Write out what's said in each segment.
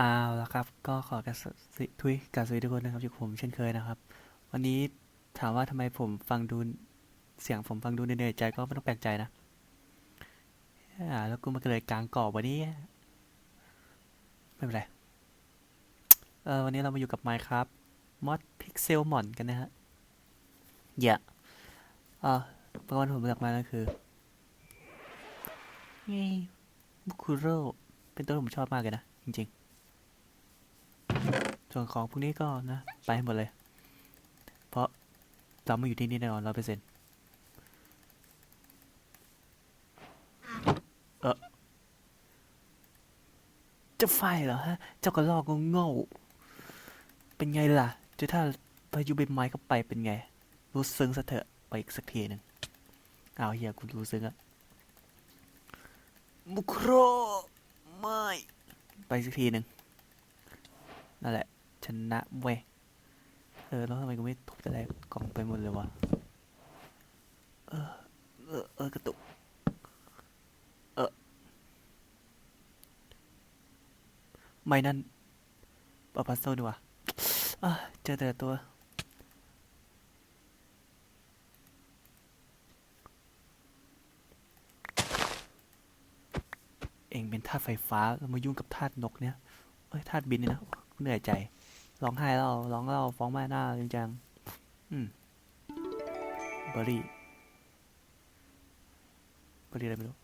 เอาละครับ ก็ขอกระสิทุยกราบสวัสดีทุกคนนะครับอยู่ผมเช่นเคยนะครับ วันนี้ถามว่าทำไมผมฟังดูเสียงผมฟังดูเหนื่อยๆใจก็ไม่ต้องแปลกใจนะอแล้วกูมาเกิดกลางเกาะวันนี้ไม่เป็นไรเออวันนี้เรามาอยู่กับ Minecraft Mod Pixel Mon กันนะฮะเยอะอ่าประวันผมเลือกมาก็คือนี่บุคุโรเป็นตัวที่ผมชอบมากเลยนะ จริงๆ ส่วนของพวกนี้ก็นะ ไปให้หมดเลย เพราะเราไม่อยู่ที่นี่แน่นอนร้อยเปอร์เซ็นต์เออจะไฟเหรอฮะ เจ้ากระลอกโง่เป็นไงล่ะจะถ้าพายุใบไม้เข้าไปเป็นไง รู้ซึ้งซะเถอะไปอีกสักทีหนึ่งเอาวเฮียกูรู้ซึ้งอะบุคโรไม่ ไปสักทีหนึ่งนั่นแหละ ชนะเว้ยเออ แล้วทำไมกูไม่ทุบแต่แรกกล่องไปหมดเลยวะ เออ เออ เออกระตุก เออ ไม่นั่นเอาพัซเซิลดีกว่าอะเจอแต่ตัว เองเป็นธาตุไฟฟ้าแล้วมายุ่งกับธาตุนกเนี่ยเอ้ยธาตุบินเนี่ยนะ เหนื่อยใจ ร้องไห้แล้วร้องแล้วฟ้องแม่หน้าจริงจังอืมเบอร์รี่เบอร์รี่อะไรไม่รู้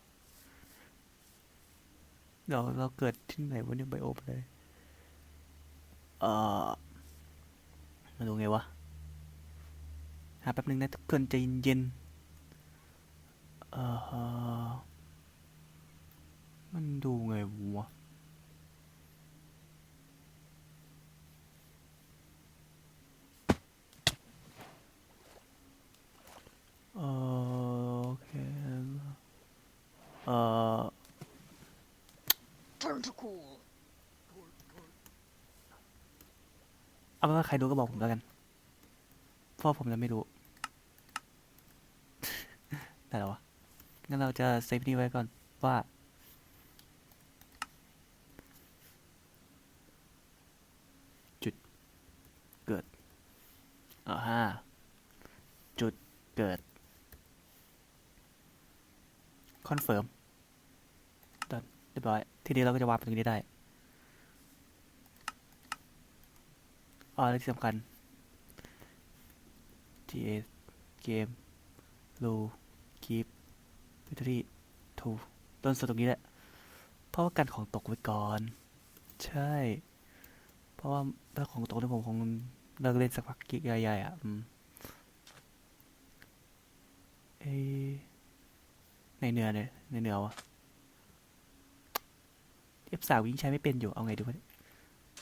เดี๋ยวเราเกิดที่ไหนวะเนี่ยไบโอมเลย เอ่อมาดูไงวะหาแป๊บนึงนะทุกคนใจเย็นๆเอ่อมันดูไงวะ เอ่อโอเคเอ่อ Turn to cool. เอาเป็นว่าใครรู้ก็บอกผมแล้วกันเพราะผมจะไม่รู้ ได้แล้ววะ งั้นเราจะเซฟนี่ไว้ก่อนว่า จุดเกิดอ่าฮะจุดเกิด คอนเฟิร์มเรียบร้อย ทีนี้เราก็จะวาร์ปตรงนี้ได้อ๋อและที่สำคัญ GA เกมลูคีปแบตเตอรี่ทูต้นสดตรงนี้แหละ เพราะว่ากันของตกไว้ก่อน ใช่ เพราะว่าถ้าของตกเนี่ยผมคงเลิกเล่นสักพักกิกใหญ่ๆอะ อืมเอ้ ในเนื้อเนี่ยในเนื้อวะ F3 วิ่งใช้ไม่เป็นอยู่ เอาไงดีวะเนี่ย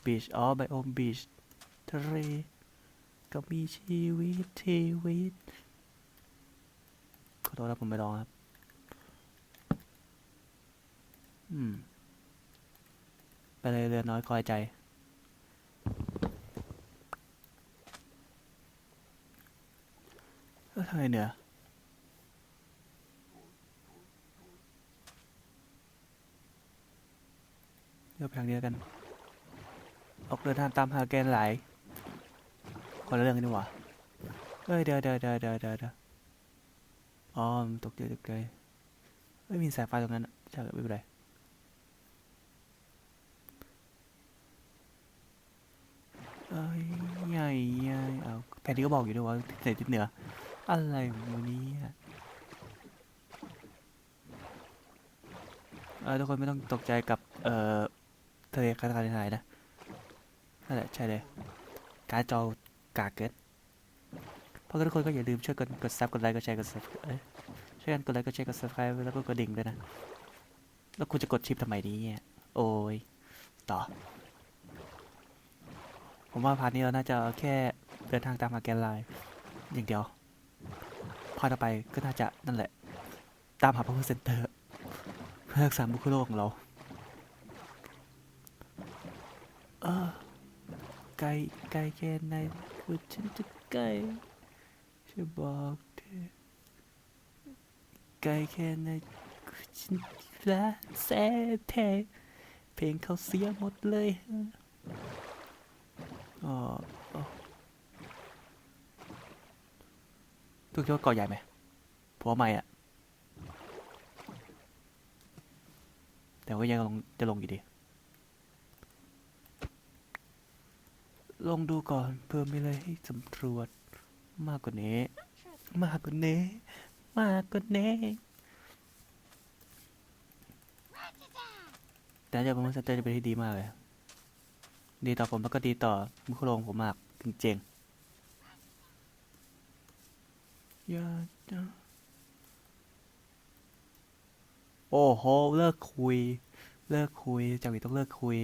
Beach อ๋อไบโอม Beach ทะเลก็มีชีวิตชีวิต ขอโทษครับผมไม่ร้องครับ อืม ไปเลยเรือน้อยคอยใจเออทางไหนเหนือือกไปทางนี้แล้วกัน ออกเดินทางตามหาแกนไหลคนละเรื่องกันดีกว่าเอ้ยเดี๋ยวเดี๋ยวเดี๋ยวเดี๋ยวเดี๋ยวอ๋อตกใจตกใจไม่มีสายไฟตรงนั้นใช่ไม่เป็นไรเอ้ยใหญ่ใหญ่เอาแผนที่ก็บอกอยู่ด้วยว่าทิศไหนทิศเหนือ อะไรวันนี้เออทุกคนไม่ต้องตกใจกับ เอ่อ ทะเลคาร์ไทยนะนั่นแหละใช่เลย การ์ดจอกากเกินเพราะทุกคนก็อย่าลืมช่วยกดกดซับกดไลค์กดแชร์กดซับเอ้ยช่วยกันกดไลค์กดแชร์กดซับสไครต์แล้วก็กดดิ่งด้วยนะ แล้วคุณจะกดชิปทำไมนี้เนี่ยโอ้ยต่อ ผมว่าพาร์ทนี้เราน่าจะแค่เดินทางตามหาแกนไลน์อย่างเดียวพาร์ทต่อไปก็น่าจะนั่นแหละ ตามหาพาวเวอร์เซนเตอร์เพื่อรักษาบุคโลกของเรา เออ ไกลไกลแค่ไหนว่าฉันจะไกลจะบอกเธอไกลแค่ไหนฉันรักแสนเทเพลงเขาเสียหมดเลยเออเออทุกคิดว่าเกาะใหญ่ไหมผมว่าไม่อะแต่ว่ายังลงจะลงอยู่ดี ลองดูก่อนเพื่อมีอะไรให้สำรวจ มากกว่านี้ มากกว่านี้ มากกว่านี้แต่จะเป็นว่าเซนเตอร์จะเป็นที่ดีมากเลย ดีต่อผมแล้วก็ดีต่อมุขโรงผมมากจริงๆอย่าจะโอ้โหเลิกคุย เลิกคุยจากนี้ต้องเลิกคุย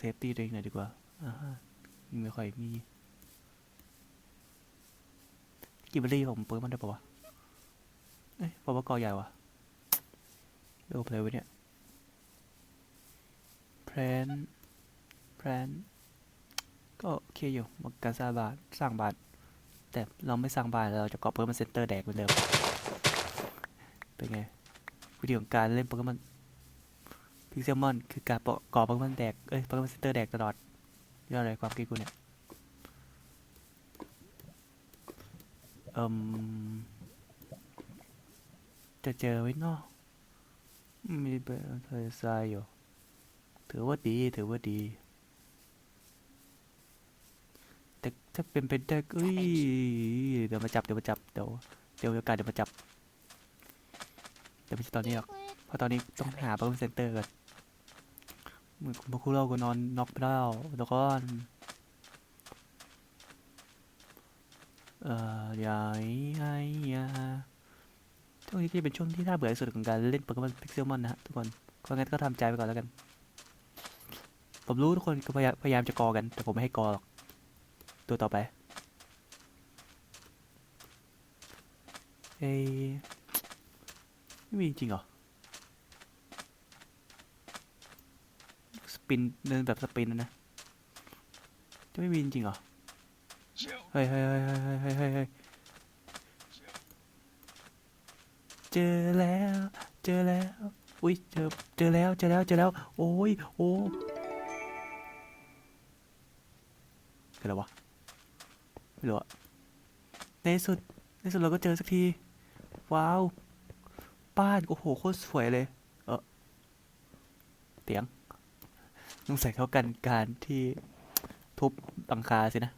เซฟตี้ตัวเองหน่อยดีกว่าอ่าฮะยังไม่ค่อยมีกิบลี่ผมเปิดมันได้ปะวะ เอ้ยปะวะกอใหญ่วะเร็วเพลย์วะเนี่ยแพลนแพลนก็โอเคอยู่มันการสร้างบ้านสร้างบานแต่เราไม่สร้างบานเราจะก่อเพิ่มมันเซนเตอร์แดกเหมือนเดิม เป็นไง วิธีของการเล่นโปเกมอน พิกเซลมอนคือการประกอโปเกมอนแดก เอ้ยโปเกมอนเซนเตอร์แดกตลอดยอดอะไรความคิดกูเนี่ยเอ่มจะเจอไว้เนอะมีเบลทะเทรายอยู่ ถือว่าดี ถือว่าดี แต่ถ้าเป็นเป็นได้เอ้ย เดี๋ยวมาจับ เดี๋ยวมาจับ เดี๋ยว เดี๋ยวโอกาสเดี๋ยวมาจับ แต่ไม่ใช่ตอนนี้หรอก เพราะตอนนี้ต้องหาโปเกมอนเซนเตอร์ก่อน เหมือนคุณพระคุณเราก็นอนน็อกไปแล้วแล้วก็เอ่อยายไอ้ยาช่วงนี้ก็จะเป็นช่วงที่น่าเบื่อที่สุดของการเล่นโปเกมอนพิกเซลมอนนะฮะทุกคนเพราะงั้นก็ทำใจไปก่อนแล้วกัน ผมรู้ทุกคนก็พยายามจะกอกัน แต่ผมไม่ให้กอหรอก ตัวต่อไปเอ้ไม่มีจริงเหรอ ส ปินเดินแบบสปินนะ จะไม่มีจริงเหรอ เฮ้ยเฮ้ยเฮ้ยเฮ้ยเฮ้ยเฮ้ยเจอแล้ว เจอแล้ว อุ้ยเจอ เจอแล้ว เจอแล้ว เจอแล้ว โอ้ย โอ้เกิดอะไรวะ ไม่รู้อะในสุด ในสุดเราก็เจอสักที ว้าว บ้าน โอ้โห โคตรสวยเลย เออเตียง ต้องใส่เข้ากันการที่ทุบหลังคาสินะ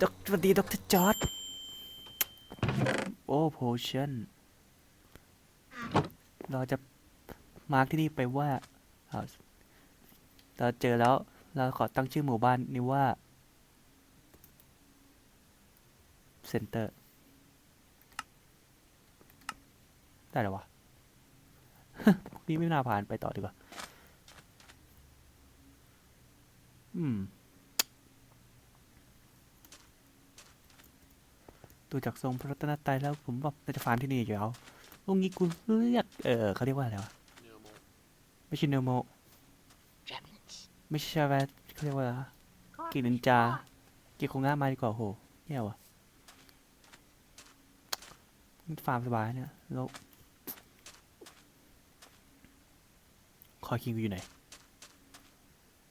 ดอกวัสดีดรจอร์ดโอ้โพชั่นเราจะมาร์กที่นี่ไปว่าเราเจอแล้วเราขอตั้งชื่อหมู่บ้านนี้ว่าเซ็นเตอร์ ได้แล้ววะ นี่ไม่น่าผ่านไปต่อดีกว่า อืม ดูจากทรงพระรัตนตรัยแล้วผมว่าน่าจะฟานที่นี่อยู่แล้วตรงนี้กูเรียก เออเขาเรียกว่าอะไรวะ ไม่ใช่เนโม ไม่ใช่ชาแวตเขาเรียกว่าอะไรวะกินินจา กิคงง่ามาดีกว่าโหแย่ว่ะมันฟาร์มสบายเนี่ยแล้ว คอยคิงอยู่ไหน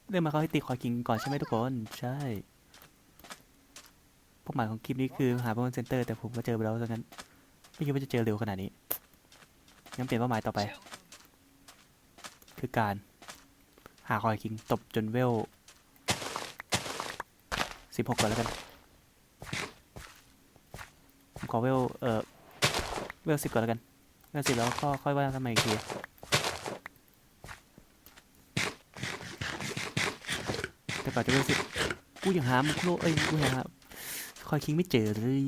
เรื่องมาเขาให้ตีคอยคิงก่อนใช่ไหมทุกคน ใช่เป้าหมายของคลิปนี้คือหาโปเกมอนเซ็นเตอร์แต่ผมก็เจอไปแล้วดังนั้นไม่คิดว่าจะเจอเร็วขนาดนี้งั้นเปลี่ยนเป้าหมายต่อไป คือการหาคอยคิงตบจนเวลสิบหกก่อนแล้วกันผมขอเวลเออเวลสิบก่อนแล้วกันเวลสิบแล้วก็ค่อยว่ากันใหม่อีกที แต่ ก่อนจะเวลสิบกูยังหามุกโลเอ้ยกูหาคอยคิงไม่เจอเลย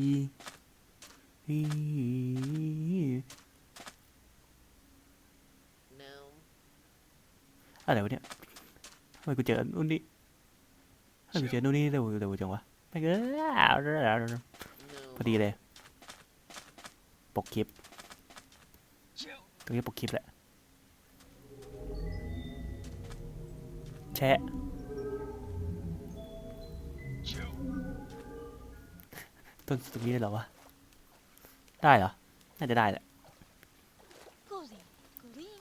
อะไรวะเนี่ยทำไมกูเจอนู่นนี่ทำไมกูเจอนู่นนี่เร็วเร็วจังวะไม่เออพอดีเลยปกคลิปตรงนี้ปกคลิปแหละแชะ ต้นตรงนี้ได้เหรอวะ ได้เหรอ น่าจะได้แหละ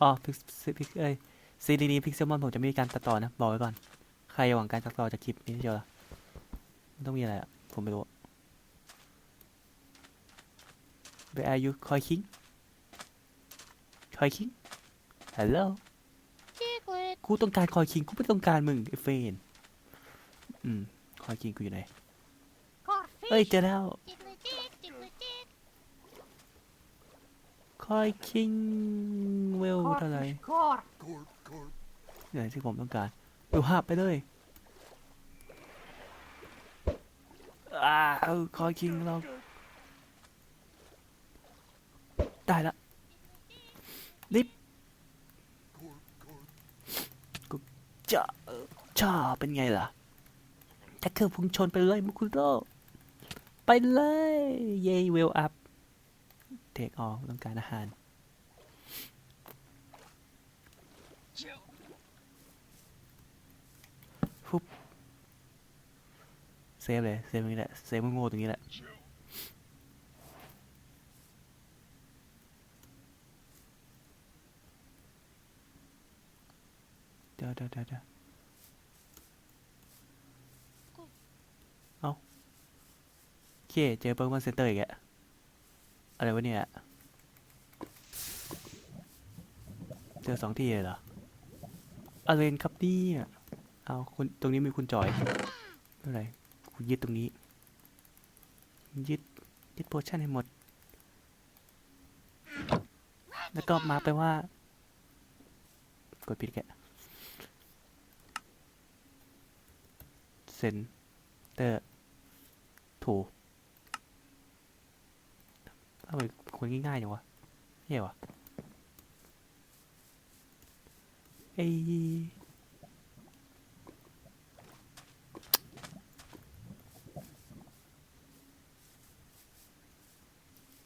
อ๋อ พิกพิกเอ้ยซีดีนี้พิกเซลมอนผมจะไม่มีการตัดต่อนะ บอกไว้ก่อน ใครหวังการตัดต่อจากคลิปนี้เชียวล่ะมันต้องมีอะไรอะ ผมไม่รู้ Where are you คอยคิงคอยคิง Hello กูต้องการคอยคิงกูไม่ต้องการมึงไอ้เฟนอืมคอยคิงกูอยู่ไหนเอ้ยเจอแล้วคอยคิงเวลเท่าไหร่ Kort, อย่างที่ผมต้องการดูภาพไปเลยอ้าวคอยคิงเราได้ละลิฟต์กูจะจ้าเป็นไงล่ะแท็กเกอร์พุ่งชนไปเลยมุคุโร ไปเลย เย้เวลอัพเทคออต้องการอาหารฟุบเซฟเลยเซฟตรงนี้แหละเซฟโง่ตรงนี้แหละเดี๋ยวเดี๋ยวเดี๋ยวเดี๋ยวเอาโอ เคเจอโปเกมอนเซ็นเตอร์อีกแล้วอะไรวะเนี่ย เจอสองที่เลยเหรออะไรครับเนี่ยเอาคุณตรงนี้มีคุณจอยไม่เป็นไรคุณยึดตรงนี้ ยึด ยึดโพชั่นให้หมด แล้วก็มาไปว่า กดผิดแกะเซนเตอร์ถูำไมคนง่ายๆอย่างวะเหี้ยวะเอ้ย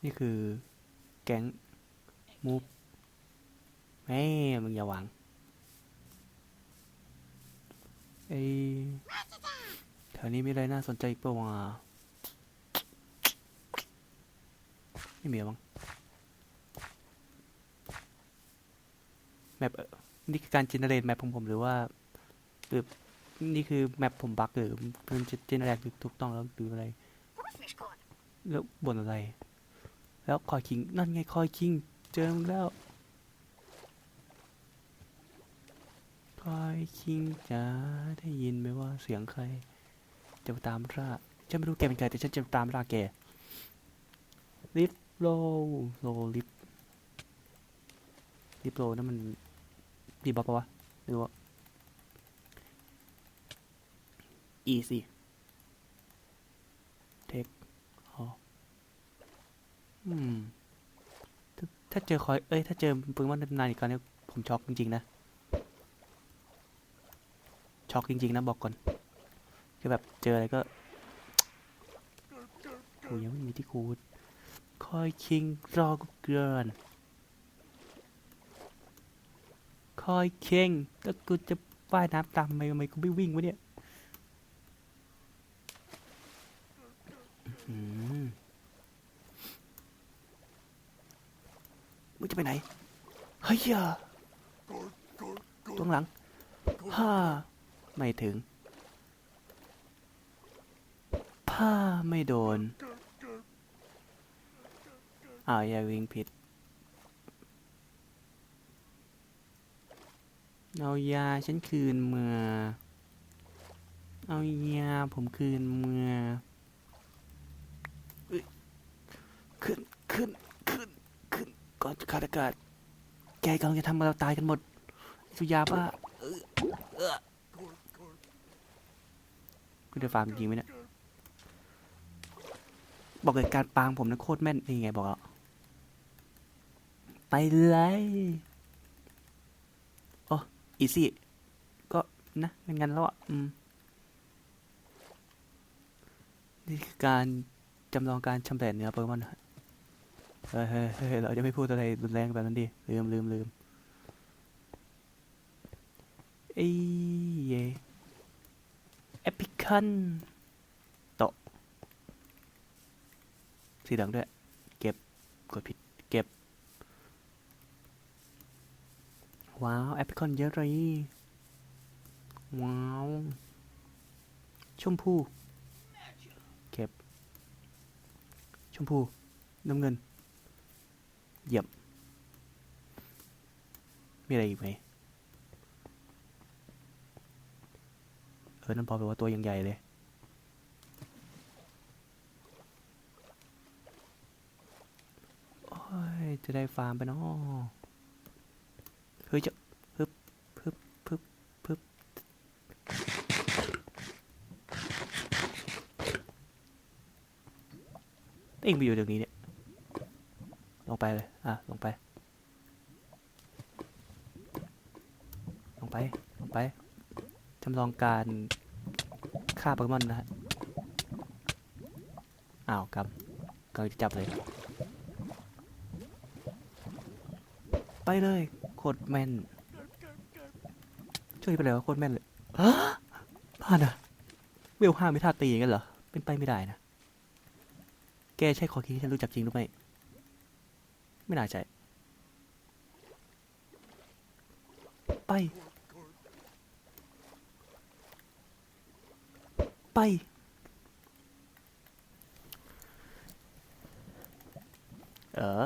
นี่คือ แก๊งมูฟแม่มึงอย่าหวังเอ้ยแถวนี้มีอะไรน่าสนใจเปล่าวะ ไม่มีหรอมั้งแมปนี่คือการจินเนเรตแมปของผมหรือว่าหรือนี่คือแมปผมบั๊กหรือมันจะจินเนเรตถูกต้องแล้วหรืออะไรแล้วบนอะไร แล้วคอยคิงนั่นไงคอยคิง เจอมึงแล้วคอยคิงจะได้ยินไหมว่าเสียงใคร จะมตามล่าฉันไม่รู้แกเป็นใครแต่ฉันจะตามล่าแกลิฟ โลโลลิฟลิฟโลนั่นมันดีบัฟปะวะไม่รู้ว่าอีสิเทคอ๋ออืมถ้าถ้าเจอคอย เอ้ย ถ้าเจอปืนว่านานอีกครั้งเนี่ยผมช็อกจริง ๆ นะ ช็อกจริง ๆ นะ บอกก่อน คือแบบเจออะไรก็โอ้ยังไม่มีที่คูด คอยคิงรอกูเกินคอยคิงแล้วกูจะว่ายน้ำตามไมทำไมกูไม่วิ่งวะเนี่ยมึงจะไปไหน เฮ้ยอะตรงหลังฮ่าไม่ถึง ผ้าไม่โดน อ้าวอย่าวิ่งผิด เอายาฉันคืนเมื่อ เอายาผมคืนเมื่อ ขึ้น ขึ้น ขึ้น ขึ้น ก่อนจะขาดอากาศ แกกำลังจะทำเราตายกันหมด สุยาบ้าเออเออคุณจะฟาร์มจริงไหมเนี่ย บอกเลยการปางผมนะโคตรแม่น นี่ไงบอกแล้ว ไปเลยโอ้อีซี่ ก็นะเป็นงั้นแล้วอะ อืม นี่คือการจำลองการชำแหละเนื้อโปเกมอนเฮ้ยเฮ้ยเราจะไม่พูดอะไรรุนแรงแบบนั้นดิ ลืมลืมลืมเอ้ยเย่เอพิคันโตสีเหลืองด้วย เก็บ กดผิด เก็บ ว้าว แอปเปิลคอนเยอะเลยว้าว ชมพูเก็บ ชมพู น้ำเงินเหยียบมีอะไรอีกไหม เออ นั่นพอแปลว่าตัวยังใหญ่เลยโอ้ยจะได้ฟาร์มไปเนาะเฮ้ยจะฮึบฮึบฮึบฮึบ เอ็งไปอยู่ตรงนี้เนี่ย ลงไปเลย อะ ลงไป ลงไป ลงไป จำลองการฆ่าโปเกมอนนะฮะ อ้าวกำกำลังจะจับเลย ไปเลย โคตรแม่น ช่วยไปเลยว่าโคตรแม่นเลยฮะบ้านอะเวลห้าไม่ท่าตีกันเหรอ เป็นไปไม่ได้นะ แกใช่คอคิงที่ฉันรู้จักจริงหรือไม่ ไม่น่าใช่ไป ไป เออ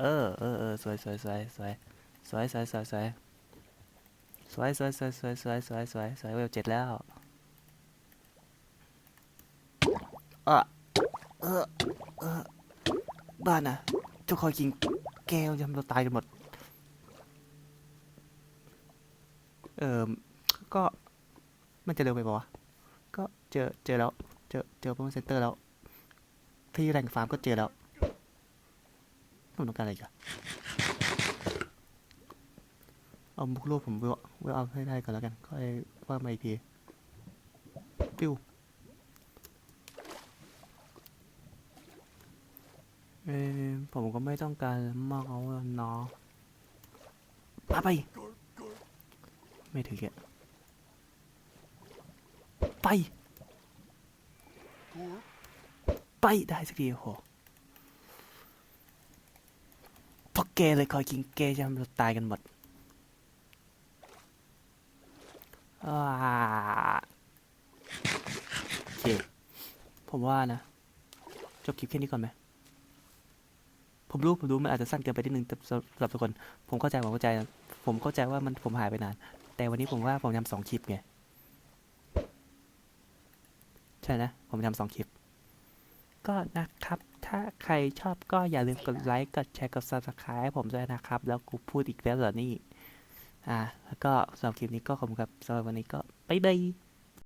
เออ เออเออสวยสวยสวยสวยสวยสวยสวยสวยสวยสวยสวยสวยสวยสวยสวยสวยเวลเจ็ดแล้วเออ เออ เออ บ้านนะเจ้าคอยกิงแก้วยำเราตายกันหมด เออก็ มันจะเร็วไปปะวะ ก็เจอ เจอแล้ว เจอ เจอโปรโมเซนเตอร์แล้ว ที่แรงฟาร์มก็เจอแล้วผมต้องการอะไรกันเอาบุกโลกผมเวลเวลเอาให้ได้ก่อนแล้วกันค่อยว่ามาอีกทีปิ้ว เออผมก็ไม่ต้องการมากเอาเนาะมาไป ไม่ถึงแกไป ไปได้สักทีโหพวกแกเลยคอยกินแกจะทำเราตายกันหมดอาโอเค ผมว่านะ จบคลิปแค่นี้ก่อนไหม ผมรู้ผมรู้มันอาจจะสั้นเกินไปนิดนึงแต่สำหรับทุกคน ผมเข้าใจผมเข้าใจ ผมเข้าใจว่ามันผมหายไปนาน แต่วันนี้ผมว่าผมทำสองคลิปไง ใช่นะ ผมทำสองคลิป ก็นะครับ ถ้าใครชอบก็อย่าลืมกดไลค์กดแชร์กด subscribe ให้ผมด้วยนะครับ แล้วกูพูดอีกแล้วเหรอนี่ อ่า แล้วก็สำหรับคลิปนี้ก็ขอบคุณครับสำหรับวันนี้ก็บ๊ายบาย